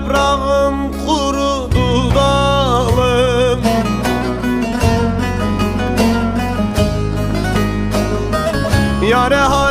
yaprağım kurudu dalım. Yare hay